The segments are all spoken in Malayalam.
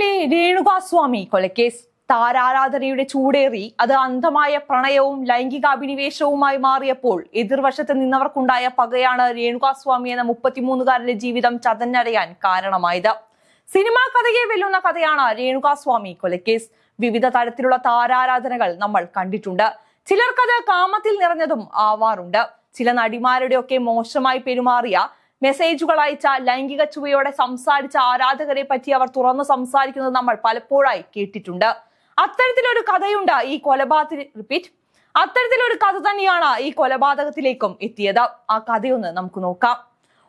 കൊച്ചിയിലെ രേണുകാസ്വാമി കൊലക്കേസ് താരാരാധനയുടെ ചൂടേറി അത് അന്ധമായ പ്രണയവും ലൈംഗികാഭിനിവേശവുമായി മാറിയപ്പോൾ എതിർവശത്ത് നിന്നവർക്കുണ്ടായ പകയാണ് രേണുകാസ്വാമി എന്ന മുപ്പത്തിമൂന്നുകാരന്റെ ജീവിതം ചതഞ്ഞടയാൻ കാരണമായത്. സിനിമാ കഥയെ വെല്ലുന്ന കഥയാണ് രേണുകാസ്വാമി കൊലക്കേസ് വിവിധ തരത്തിലുള്ള താരാരാധനകൾ നമ്മൾ കണ്ടിട്ടുണ്ട്. ചിലർക്കത് കാമത്തിൽ നിറഞ്ഞതും ആവാറുണ്ട്. ചില നടിമാരുടെയൊക്കെ മോശമായി പെരുമാറിയ മെസ്സേജുകൾ അയച്ച ലൈംഗിക ചുവയോടെ സംസാരിച്ച ആരാധകരെ പറ്റി അവർ തുറന്നു സംസാരിക്കുന്നത് നമ്മൾ പലപ്പോഴായി കേട്ടിട്ടുണ്ട്. അത്തരത്തിലൊരു കഥയുണ്ട് ഈ കൊലപാതക റിപ്പീറ്റ് അത്തരത്തിലൊരു കഥ തന്നെയാണ് ഈ കൊലപാതകത്തിലേക്കും എത്തിയത്. ആ കഥയൊന്ന് നമുക്ക് നോക്കാം.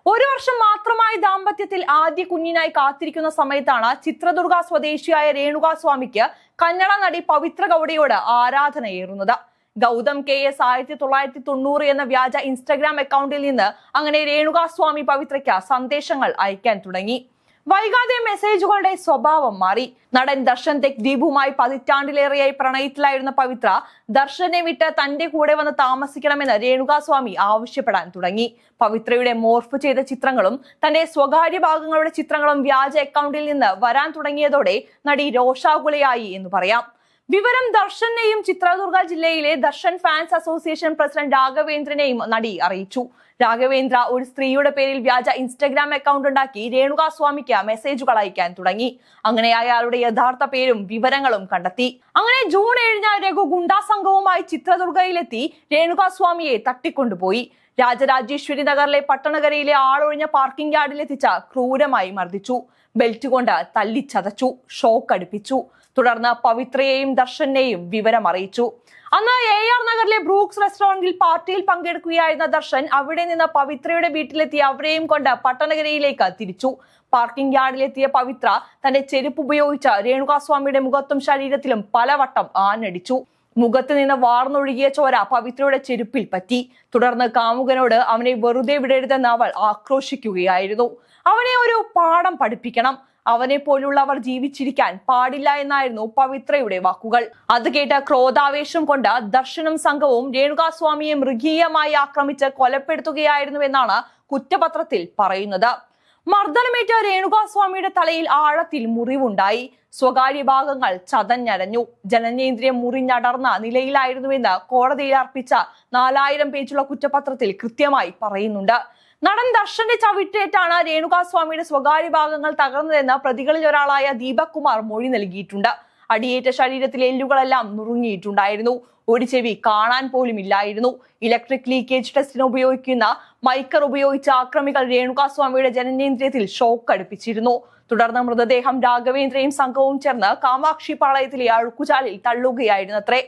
ഒരു വർഷം മാത്രമായി ദാമ്പത്യത്തിൽ ആദ്യ കുഞ്ഞിനായി കാത്തിരിക്കുന്ന സമയത്താണ് ചിത്രദുർഗ സ്വദേശിയായ രേണുകാ സ്വാമിക്ക് കന്നഡ നടി പവിത്ര ഗൗഡയോട് ആരാധനയേറുന്നത്. ഗൗതം കെ എസ് ആയിരത്തി തൊള്ളായിരത്തി തൊണ്ണൂറ് എന്ന വ്യാജ ഇൻസ്റ്റഗ്രാം അക്കൗണ്ടിൽ നിന്ന് അങ്ങനെ രേണുകാസ്വാമി പവിത്രയ്ക്ക് സന്ദേശങ്ങൾ അയക്കാൻ തുടങ്ങി. വൈകാതെ മെസ്സേജുകളുടെ സ്വഭാവം മാറി. നടൻ ദർശൻ തെക് ദീപുമായി പതിറ്റാണ്ടിലേറെയായി പ്രണയത്തിലായിരുന്ന പവിത്ര ദർശനെ വിട്ട് തന്റെ കൂടെ വന്ന് താമസിക്കണമെന്ന് രേണുകാസ്വാമി ആവശ്യപ്പെടാൻ തുടങ്ങി. പവിത്രയുടെ മോർഫ് ചെയ്ത ചിത്രങ്ങളും തന്റെ സ്വകാര്യ ഭാഗങ്ങളുടെ ചിത്രങ്ങളും വ്യാജ അക്കൗണ്ടിൽ നിന്ന് വരാൻ തുടങ്ങിയതോടെ നടി രോഷാകുലയായി എന്ന് പറയാം. വിവരം ദർശനെയും ചിത്രദുർഗ ജില്ലയിലെ ദർശൻ ഫാൻസ് അസോസിയേഷൻ പ്രസിഡന്റ് രാഘവേന്ദ്രനെയും നടി അറിയിച്ചു. രാഘവേന്ദ്ര ഒരു സ്ത്രീയുടെ പേരിൽ വ്യാജ ഇൻസ്റ്റഗ്രാം അക്കൗണ്ട് ഉണ്ടാക്കി രേണുകാസ്വാമിക്ക് മെസ്സേജുകൾ അയക്കാൻ തുടങ്ങി. അങ്ങനെ അയാളുടെ യഥാർത്ഥ പേരും വിവരങ്ങളും കണ്ടെത്തി. അങ്ങനെ ജൂൺ ഏഴിന് രഘു ഗുണ്ടാ സംഘവുമായി ചിത്രദുർഗയിലെത്തി രേണുകാ സ്വാമിയെ തട്ടിക്കൊണ്ടുപോയി. രാജരാജേശ്വരി നഗറിലെ പട്ടണകരയിലെ ആളൊഴിഞ്ഞ പാർക്കിംഗ് യാർഡിലെത്തിച്ച ക്രൂരമായി മർദ്ദിച്ചു. ബെൽറ്റ് കൊണ്ട് തല്ലിച്ചതച്ചു ഷോക്ക് അടുപ്പിച്ചു. തുടർന്ന് പവിത്രയെയും ദർശനെയും വിവരം അറിയിച്ചു. അന്ന് എ ആർ നഗറിലെ ബ്രൂക്സ് റെസ്റ്റോറന്റിൽ പാർട്ടിയിൽ പങ്കെടുക്കുകയായിരുന്ന ദർശൻ അവിടെ നിന്ന് പവിത്രയുടെ വീട്ടിലെത്തി അവരെയും കൊണ്ട് പട്ടണകരയിലേക്ക് തിരിച്ചു. പാർക്കിംഗ് യാർഡിലെത്തിയ പവിത്ര തന്റെ ചെരുപ്പ് ഉപയോഗിച്ച രേണുകാസ്വാമിയുടെ മുഖത്തും ശരീരത്തിലും പലവട്ടം ആഞ്ഞടിച്ചു. മുഖത്ത് നിന്ന് വാർന്നൊഴുകിയ ചോര പവിത്രയുടെ ചെരുപ്പിൽ പറ്റി. തുടർന്ന് കാമുകനോട് അവനെ വെറുതെ വിടരുതെന്ന് അവൾ ആക്രോശിക്കുകയായിരുന്നു. അവനെ ഒരു പാഠം പഠിപ്പിക്കണം. അവനെ പോലുള്ളവർ ജീവിച്ചിരിക്കാൻ പാടില്ല എന്നായിരുന്നു പവിത്രയുടെ വാക്കുകൾ. അത് കേട്ട് ക്രോധാവേശം കൊണ്ട് ദർശനം സംഘവും രേണുകാസ്വാമിയെ മൃഗീയമായി ആക്രമിച്ച് കൊലപ്പെടുത്തുകയായിരുന്നു എന്നാണ് കുറ്റപത്രത്തിൽ പറയുന്നത്. മർദ്ദനമേറ്റ രേണുകാസ്വാമിയുടെ തലയിൽ ആഴത്തിൽ മുറിവുണ്ടായി. സ്വകാര്യ ഭാഗങ്ങൾ ചതഞ്ഞരഞ്ഞു. ജനനേന്ദ്രിയം മുറിഞ്ഞടർന്ന നിലയിലായിരുന്നുവെന്ന് കോടതിയിൽ അർപ്പിച്ച നാലായിരം പേജുള്ള കുറ്റപത്രത്തിൽ കൃത്യമായി പറയുന്നുണ്ട്. നടൻ ദർശന്റെ ചവിട്ടേറ്റാണ് രേണുകാസ്വാമിയുടെ സ്വകാര്യ ഭാഗങ്ങൾ തകർന്നതെന്ന് പ്രതികളിൽ ഒരാളായ ദീപക് കുമാർ മൊഴി നൽകിയിട്ടുണ്ട്. അടിയേറ്റ ശരീരത്തിലെ എല്ലുകളെല്ലാം നുറുങ്ങിയിട്ടുണ്ടായിരുന്നു. ഒരു ചെവി കാണാൻ പോലും ഇല്ലായിരുന്നു. ഇലക്ട്രിക് ലീക്കേജ് ടെസ്റ്റിന് ഉപയോഗിക്കുന്ന മൈക്കർ ഉപയോഗിച്ച ആക്രമികൾ രേണുകാസ്വാമിയുടെ ജനനേന്ദ്രിയത്തിൽ ഷോക്ക് അടുപ്പിച്ചിരുന്നു. തുടർന്ന് മൃതദേഹം രാഘവേന്ദ്രയും സംഘവും ചേർന്ന് കാമാക്ഷി പാളയത്തിലെ അഴുക്കുചാലിൽ തള്ളുകയായിരുന്നത്രേ.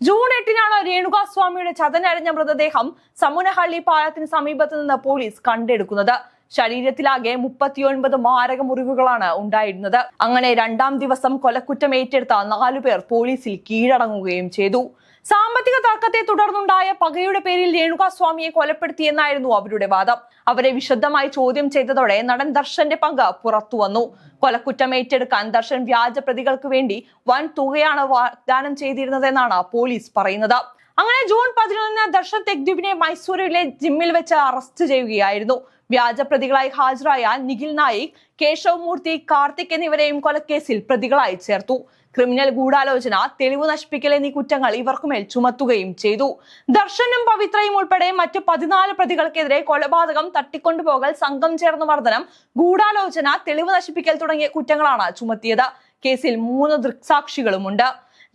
ജൂൺ എട്ടിനാണ് രേണുകാസ്വാമിയുടെ ചതനരഞ്ഞ മൃതദേഹം സമുനഹള്ളി പാലത്തിന് സമീപത്ത് നിന്ന് പോലീസ് കണ്ടെടുക്കുന്നത്. ശരീരത്തിലാകെ മുപ്പത്തിയൊൻപത് മാരക മുറിവുകളാണ് ഉണ്ടായിരുന്നത്. അങ്ങനെ രണ്ടാം ദിവസം കൊലക്കുറ്റം ഏറ്റെടുത്ത നാലുപേർ പോലീസിൽ കീഴടങ്ങുകയും ചെയ്തു. സാമ്പത്തിക തർക്കത്തെ തുടർന്നുണ്ടായ പകയുടെ പേരിൽ രേണുകാസ്വാമിയെ കൊലപ്പെടുത്തിയെന്നായിരുന്നു അവരുടെ വാദം. അവരെ വിശദമായി ചോദ്യം ചെയ്തതോടെ നടൻ ദർശന്റെ പങ്ക് പുറത്തുവന്നു കൊലക്കുറ്റം ഏറ്റെടുക്കാൻ ദർശൻ വ്യാജ പ്രതികൾക്ക് വേണ്ടി വൻ തുകയാണ് വാഗ്ദാനം ചെയ്തിരുന്നതെന്നാണ് പോലീസ് പറയുന്നത്. അങ്ങനെ ജൂൺ പതിനൊന്നിന് ദർശൻ തെക്ദ്വീപിനെ മൈസൂരിലെ ജിമ്മിൽ വെച്ച് അറസ്റ്റ് ചെയ്യുകയായിരുന്നു. വ്യാജ പ്രതികളായി ഹാജരായ നിഖിൽ നായിക് കേശവ് മൂർത്തി കാർത്തിക് എന്നിവരെയും കൊലക്കേസിൽ പ്രതികളായി ചേർത്തു. ക്രിമിനൽ ഗൂഢാലോചന തെളിവ് നശിപ്പിക്കൽ എന്നീ കുറ്റങ്ങൾ ഇവർക്കുമേൽ ചുമത്തുകയും ചെയ്തു. ദർശനും പവിത്രയും ഉൾപ്പെടെ മറ്റു പതിനാല് പ്രതികൾക്കെതിരെ കൊലപാതകം തട്ടിക്കൊണ്ടുപോകൽ സംഘം ചേർന്ന മർദ്ദനം ഗൂഢാലോചന തെളിവ് നശിപ്പിക്കൽ തുടങ്ങിയ കുറ്റങ്ങളാണ് ചുമത്തിയത്. കേസിൽ മൂന്ന് ദൃക്സാക്ഷികളുമുണ്ട്.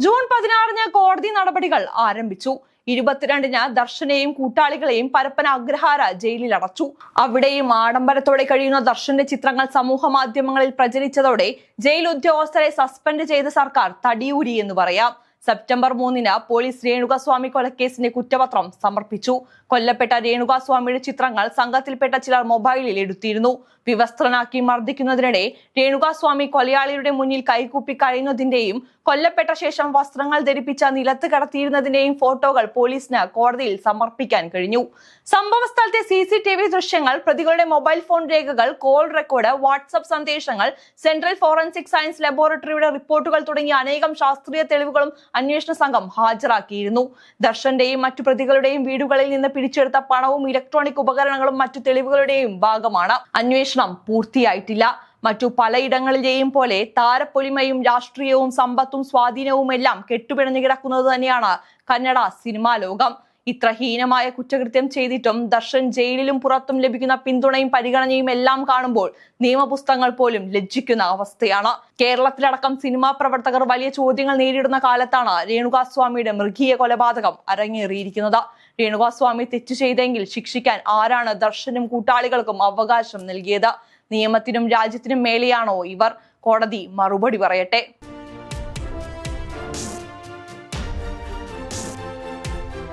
ജൂൺ പതിനാറിന് കോടതി നടപടികൾ ആരംഭിച്ചു. ഇരുപത്തിരണ്ടിന് ദർശനെയും കൂട്ടാളികളെയും പരപ്പന അഗ്രഹാര ജയിലിൽ അടച്ചു. അവിടെയും ആഡംബരത്തോടെ കഴിയുന്ന ദർശന്റെ ചിത്രങ്ങൾ സമൂഹ മാധ്യമങ്ങളിൽ പ്രചരിച്ചതോടെ ജയിൽ ഉദ്യോഗസ്ഥരെ സസ്പെൻഡ് ചെയ്ത സർക്കാർ തടിയൂരി എന്ന് പറയാം. സെപ്റ്റംബർ മൂന്നിന് പോലീസ് രേണുകാസ്വാമി കൊലക്കേസിന്റെ കുറ്റപത്രം സമർപ്പിച്ചു. കൊല്ലപ്പെട്ട രേണുകാസ്വാമിയുടെ ചിത്രങ്ങൾ സംഘത്തിൽപ്പെട്ട ചിലർ മൊബൈലിൽ എടുത്തിരുന്നു. വിവസ്ത്രനാക്കി മർദ്ദിക്കുന്നതിനിടെ രേണുകാസ്വാമി കൊലയാളിയുടെ മുന്നിൽ കൈകൂപ്പി കഴിയുന്നതിന്റെയും കൊല്ലപ്പെട്ട ശേഷം വസ്ത്രങ്ങൾ ധരിപ്പിച്ച നിലത്ത് കടത്തിയിരുന്നതിന്റെയും ഫോട്ടോകൾ പോലീസിന് കോടതിയിൽ സമർപ്പിക്കാൻ കഴിഞ്ഞു. സംഭവ സ്ഥലത്തെ സി സി ടി വി ദൃശ്യങ്ങൾ പ്രതികളുടെ മൊബൈൽ ഫോൺ രേഖകൾ കോൾ റെക്കോർഡ് വാട്സ്ആപ്പ് സന്ദേശങ്ങൾ സെൻട്രൽ ഫോറൻസിക് സയൻസ് ലബോറട്ടറിയുടെ റിപ്പോർട്ടുകൾ തുടങ്ങിയ അനേകം ശാസ്ത്രീയ തെളിവുകളും അന്വേഷണ സംഘം ഹാജരാക്കിയിരുന്നു. ദർശന്റെയും മറ്റു പ്രതികളുടെയും വീടുകളിൽ നിന്ന് പിടിച്ചെടുത്ത പണവും ഇലക്ട്രോണിക് ഉപകരണങ്ങളും മറ്റു തെളിവുകളുടെയും ഭാഗമാണ്. അന്വേഷണം പൂർത്തിയായിട്ടില്ല. മറ്റു പലയിടങ്ങളിലെയും പോലെ താരപ്പൊലിമയും രാഷ്ട്രീയവും സമ്പത്തും സ്വാധീനവും എല്ലാം കെട്ടുപിണഞ്ഞു കിടക്കുന്നത് തന്നെയാണ് കന്നഡ സിനിമാ ലോകം. ഇത്ര ഹീനമായ കുറ്റകൃത്യം ചെയ്തിട്ടും ദർശൻ ജയിലിലും പുറത്തും ലഭിക്കുന്ന പിന്തുണയും പരിഗണനയും എല്ലാം കാണുമ്പോൾ നിയമപുസ്തകങ്ങൾ പോലും ലജ്ജിക്കുന്ന അവസ്ഥയാണ്. കേരളത്തിലടക്കം സിനിമാ പ്രവർത്തകർ വലിയ ചോദ്യങ്ങൾ നേരിടുന്ന കാലത്താണ് രേണുകാസ്വാമിയുടെ മൃഗീയ കൊലപാതകം അരങ്ങേറിയിരിക്കുന്നത്. രേണുകാസ്വാമി തെറ്റു ചെയ്തെങ്കിൽ ശിക്ഷിക്കാൻ ആരാണ് ദർശനും കൂട്ടാളികൾക്കും അവകാശം നൽകിയത്? നിയമത്തിനും രാജ്യത്തിനും മേലെയാണോ ഇവർ കോടതി മറുപടി പറയട്ടെ?